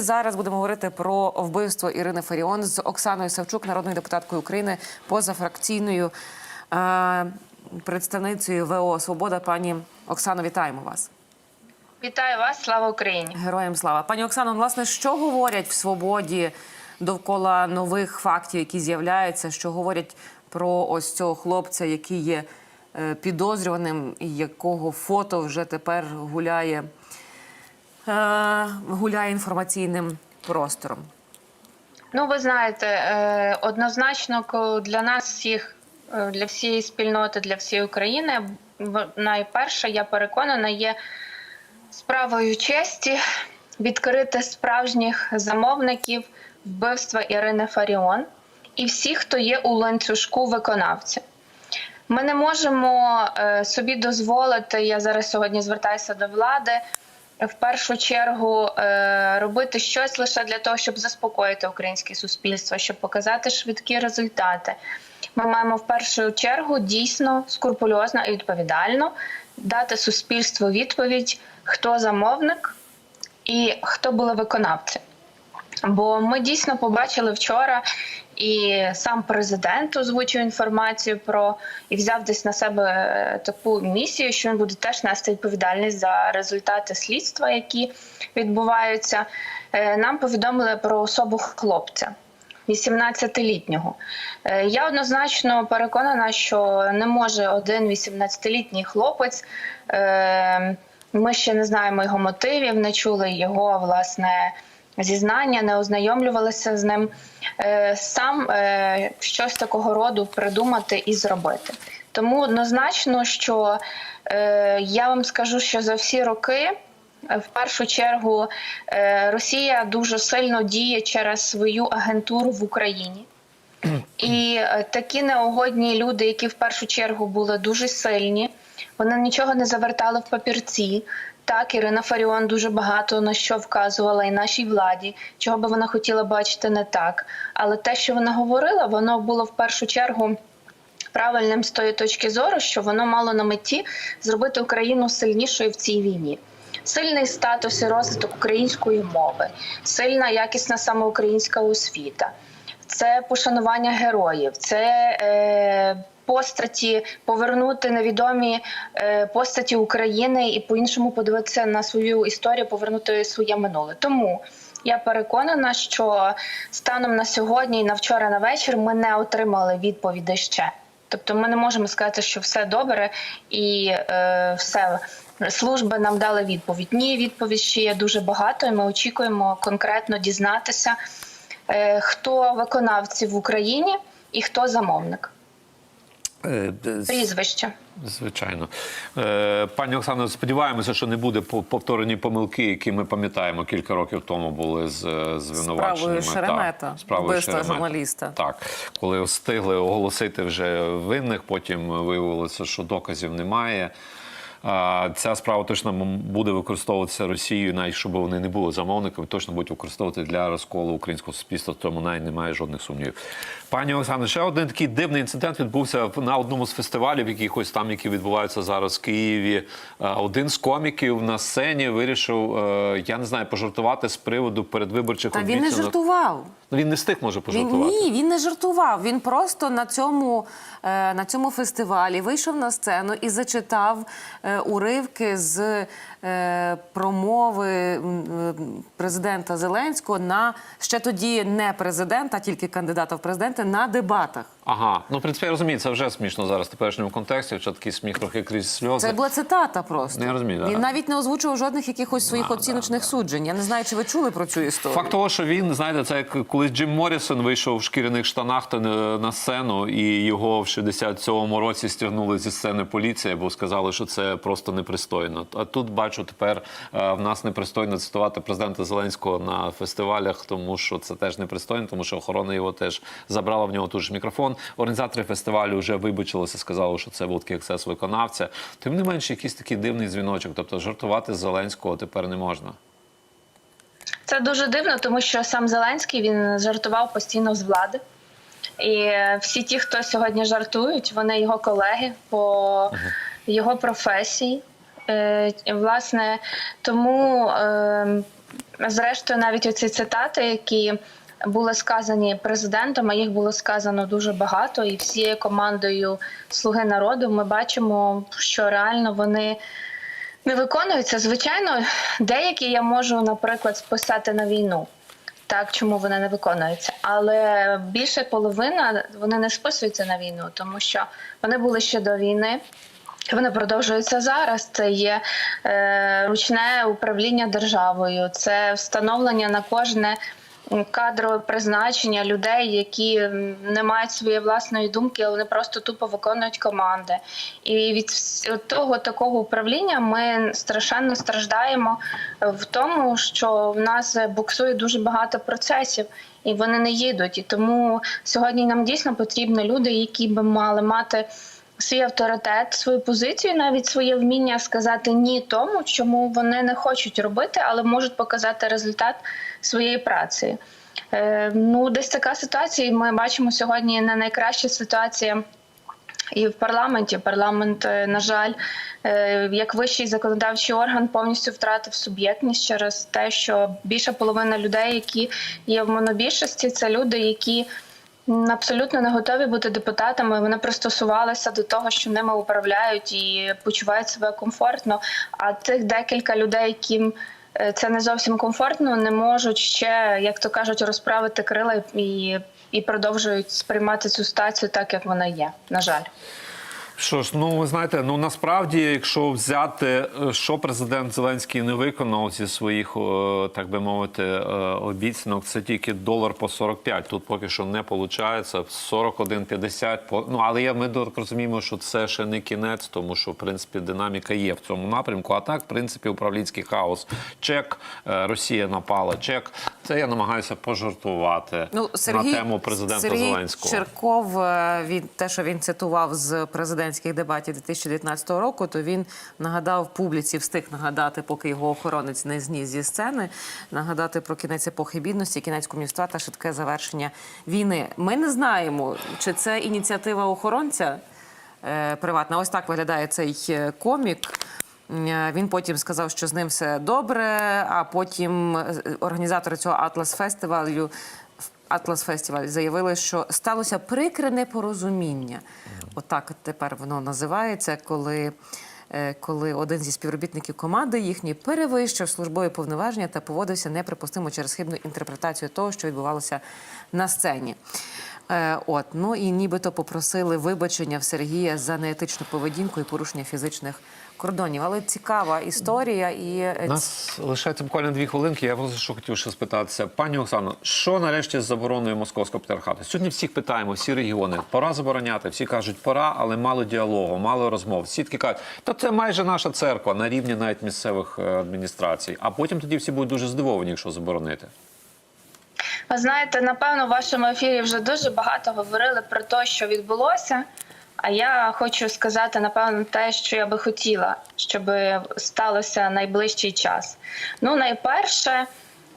Зараз будемо говорити про вбивство Ірини Фаріон з Оксаною Савчук, народною депутаткою України, позафракційною е, представницею ВО Свобода. Пані Оксано, вітаємо вас. Вітаю вас, слава Україні! Героям слава. Пані Оксано, власне, що говорять в свободі довкола нових фактів, які з'являються, що говорять про ось цього хлопця, який є е, підозрюваним, якого фото вже тепер гуляє, гуляє інформаційним простором. Ну, ви знаєте, е, однозначно для нас всіх, е, для всієї спільноти, для всієї України, найперше, я переконана, є справою честі відкрити справжніх замовників вбивства Ірини Фаріон і всіх, хто є у ланцюжку виконавця. Ми не можемо е, собі дозволити. Я зараз сьогодні звертаюся до влади. В першу чергу е, робити щось лише для того, щоб заспокоїти українське суспільство, щоб показати швидкі результати. Ми маємо в першу чергу дійсно скрупульозно і відповідально дати суспільству відповідь, хто замовник і хто були виконавці. Бо ми дійсно побачили вчора, і сам президент озвучив інформацію про і взяв десь на себе е, таку місію, що він буде теж нести відповідальність за результати слідства, які відбуваються. Е, Нам повідомили про особу хлопця. 18-літнього. Е, Я однозначно переконана, що не може один 18-літній хлопець. Ми ще не знаємо його мотивів, не чули його власне зізнання, не ознайомлювалися з ним. е, Сам е, щось такого роду придумати і зробити. Тому однозначно, що е, я вам скажу, що за всі роки. В першу чергу Росія дуже сильно діє через свою агентуру в Україні. І такі неугодні люди, які в першу чергу були дуже сильні, вони нічого не завертали в папірці. Так, Ірина Фаріон дуже багато на що вказувала і нашій владі, чого би вона хотіла бачити не так. Але те, що вона говорила, воно було в першу чергу правильним з тої точки зору, що воно мало на меті зробити Україну сильнішою в цій війні. Сильний статус і розвиток української мови, сильна якісна самоукраїнська освіта, це пошанування героїв, це е, постаті, повернути невідомі е, постаті України і по-іншому подивитися на свою історію, повернути своє минуле. Тому я переконана, що станом на сьогодні і на вчора на вечір ми не отримали відповіді ще. Тобто ми не можемо сказати, що все добре і е, все. Служби нам дали відповідь. Ні, відповідь ще є дуже багато, і ми очікуємо конкретно дізнатися, е, хто виконавці в Україні і хто замовник. Е, Прізвище. Звичайно, Е, пані Оксано, сподіваємося, що не буде по- повторені помилки, які ми пам'ятаємо кілька років тому були з е, звинуваченнями. Справою Шеремета, справою вбивства Шеремета. журналіста. Так, коли встигли оголосити вже винних, потім виявилося, що доказів немає. Ця справа точно буде використовуватися Росією, навіть щоб вони не були замовниками, точно будуть використовувати для розколу українського суспільства. Тому навіть немає жодних сумнівів. Пані Оксано, ще один такий дивний інцидент відбувся на одному з фестивалів, якихось там, які відбуваються зараз в Києві. Один з коміків на сцені вирішив, е, я не знаю, пожартувати з приводу передвиборчих Та він не жартував. Ну, Він не встиг може Він, пожартувати. ні, він не жартував. Він просто на цьому, е, на цьому фестивалі вийшов на сцену і зачитав е, уривки з е, промови е, президента Зеленського на ще тоді не президента, а тільки кандидата в президенти на дебатах. Ага, ну в принципі я розумію, це вже смішно зараз в теперішньому контексті, що такий сміх трохи крізь сльози. Це була цитата просто. Я розумію, Він да. навіть не озвучував жодних якихось своїх оціночних суджень. Я не знаю, чи ви чули про цю історію. Факт того, що він знаєте, це як коли Джим Моррісон вийшов в шкіряних штанах та не- на сцену, і його в 67-му році стягнули зі сцени поліція, бо сказали, що це просто непристойно. А тут бачу тепер е, в нас непристойно цитувати президента Зеленського на фестивалях, тому що це теж непристойно, тому що охорона його теж забрала в нього тут ж мікрофон. Організатори фестивалю вже вибачилися, сказали, що це був такий ексцес виконавця. Тим не менше, якийсь такий дивний дзвіночок. Тобто жартувати з Зеленського тепер не можна. Це дуже дивно, тому що сам Зеленський він жартував постійно з влади. І всі ті, хто сьогодні жартують, вони його колеги по його професії. Е, і, Власне, тому е, зрештою, навіть оці цитати, які були сказані президентом, а їх було сказано дуже багато, і всією командою Слуги народу ми бачимо, що реально вони не виконуються. Звичайно, деякі я можу, наприклад, списати на війну. Так, чому вони не виконуються, але більше половина вони не списуються на війну, тому що вони були ще до війни. Вони продовжуються зараз. Це є е, ручне управління державою, це встановлення на кожне кадрове призначення людей, які не мають своєї власної думки, але вони просто тупо виконують команди. І від того такого управління ми страшенно страждаємо в тому, що в нас буксує дуже багато процесів. І вони не їдуть. І тому сьогодні нам дійсно потрібні люди, які би мали мати свій авторитет, свою позицію, навіть своє вміння сказати ні тому, чому вони не хочуть робити, але можуть показати результат своєї праці. Е, ну, десь така ситуація. Ми бачимо сьогодні не найкраща ситуація. І в парламенті парламент, е, на жаль, е, як вищий законодавчий орган повністю втратив суб'єктність через те, що більша половина людей, які є в монобільшості, це люди, які абсолютно не готові бути депутатами. Вони пристосувалися до того, що ними управляють і почувають себе комфортно. А тих декілька людей, яким е, це не зовсім комфортно, не можуть ще, як то кажуть, розправити крила і, і продовжують сприймати цю ситуацію так, як вона є. На жаль. Що ж, ну ви знаєте, ну насправді, якщо взяти, е, що президент Зеленський не виконав зі своїх, так би мовити, е, обіцянок, це тільки долар по 45. Тут поки що не виходить. 41,50. по- Ну але я ми так розуміємо, що це ще не кінець, тому що в принципі динаміка є в цьому напрямку. А так, в принципі, управлінський хаос. Чек, е, Росія напала. Чек. Це я намагаюся пожартувати Ну, Сергій, на тему президента Сергій Зеленського. Черков, е, він те, що він цитував з президентських дебатів 2019 року, то він нагадав публіці, встиг нагадати, поки його охоронець не зніс зі сцени, нагадати про кінець епохи бідності, кінець комунівства та швидке завершення війни. Ми не знаємо, чи це ініціатива охоронця е, приватна. Ось так виглядає цей е, комік. Е, Він потім сказав, що з ним все добре. А потім е, організатори цього Атлас фестивалю Атлас Фестиваль заявили, що сталося прикре непорозуміння. Отак тепер воно називається, коли. е, Коли один зі співробітників команди їхньої перевищив службові повноваження та поводився неприпустимо через хибну інтерпретацію того, що відбувалося на сцені. Е, От ну і нібито попросили вибачення в Сергія за неетичну поведінку і порушення фізичних кордонів. Але цікава історія і е, нас лишається буквально дві хвилинки. Я просто що хотів ще спитатися. Пані Оксано, що нарешті з забороною московського патріархату? Сьогодні всіх питаємо, всі регіони. Пора забороняти. Всі кажуть, пора, але мало діалогу, мало розмов. Всі таки кажуть, та це майже наша церква на рівні навіть місцевих е, адміністрацій. А потім тоді всі будуть дуже здивовані, якщо заборонити. Ви знаєте, напевно, в вашому ефірі вже дуже багато говорили про те, що відбулося. А я хочу сказати, напевно, те, що я би хотіла, щоб сталося найближчий час. Ну, найперше,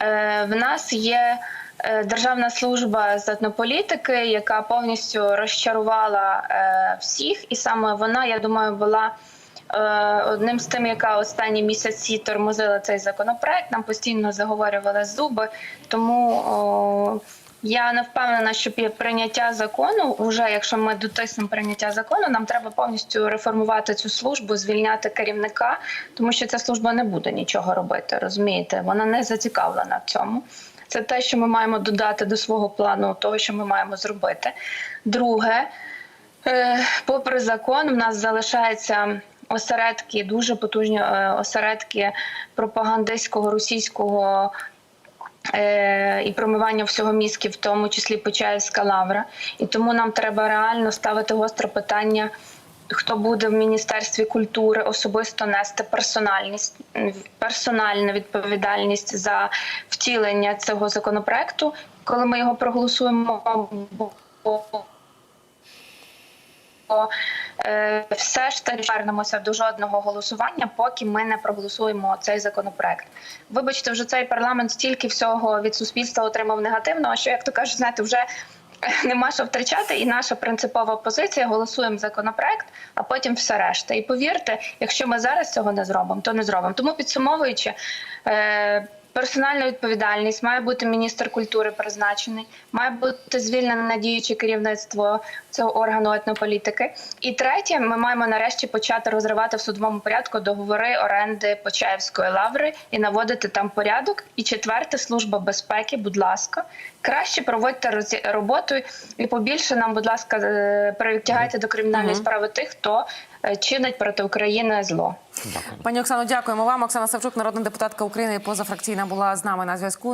е, в нас є е, Державна служба з етнополітики, яка повністю розчарувала е, всіх, і саме вона, я думаю, була одним з тим, яка останні місяці тормозила цей законопроект. Нам постійно заговорювали зуби. Тому о, я не впевнена, що прийняття закону, вже якщо ми дотиснемо прийняття закону, нам треба повністю реформувати цю службу, звільняти керівника, тому що ця служба не буде нічого робити. Розумієте, вона не зацікавлена в цьому. Це те, що ми маємо додати до свого плану, того, що ми маємо зробити. Друге, Е, Попри закон, в нас залишаються осередки, дуже потужні е, осередки пропагандистського російського е, і промивання всього мізки, в тому числі Почаївська лавра. І тому нам треба реально ставити гостре питання. Хто буде в міністерстві культури особисто нести персональність персональну відповідальність за втілення цього законопроекту, коли ми його проголосуємо? Бо е, все ж таки повернемося до жодного голосування, поки ми не проголосуємо цей законопроект. Вибачте, вже цей парламент стільки всього від суспільства отримав негативного, що як то кажуть, знаєте, вже. Нема що втрачати, і наша принципова позиція голосуємо законопроект, а потім все решта. І повірте, якщо ми зараз цього не зробимо, то не зробимо. Тому підсумовуючи, е, персональна відповідальність, має бути міністр культури призначений, має бути звільнене діюче керівництво цього органу етнополітики. І третє, ми маємо нарешті почати розривати в судовому порядку договори оренди Почаївської лаври і наводити там порядок. І четверте, служба безпеки, будь ласка, краще проводьте роботу і побільше нам, будь ласка, е, притягайте до кримінальної справи тих, хто чинить проти України зло. Пані Оксано, дякуємо вам. Оксана Савчук, народна депутатка України, позафракційна була з нами на зв'язку.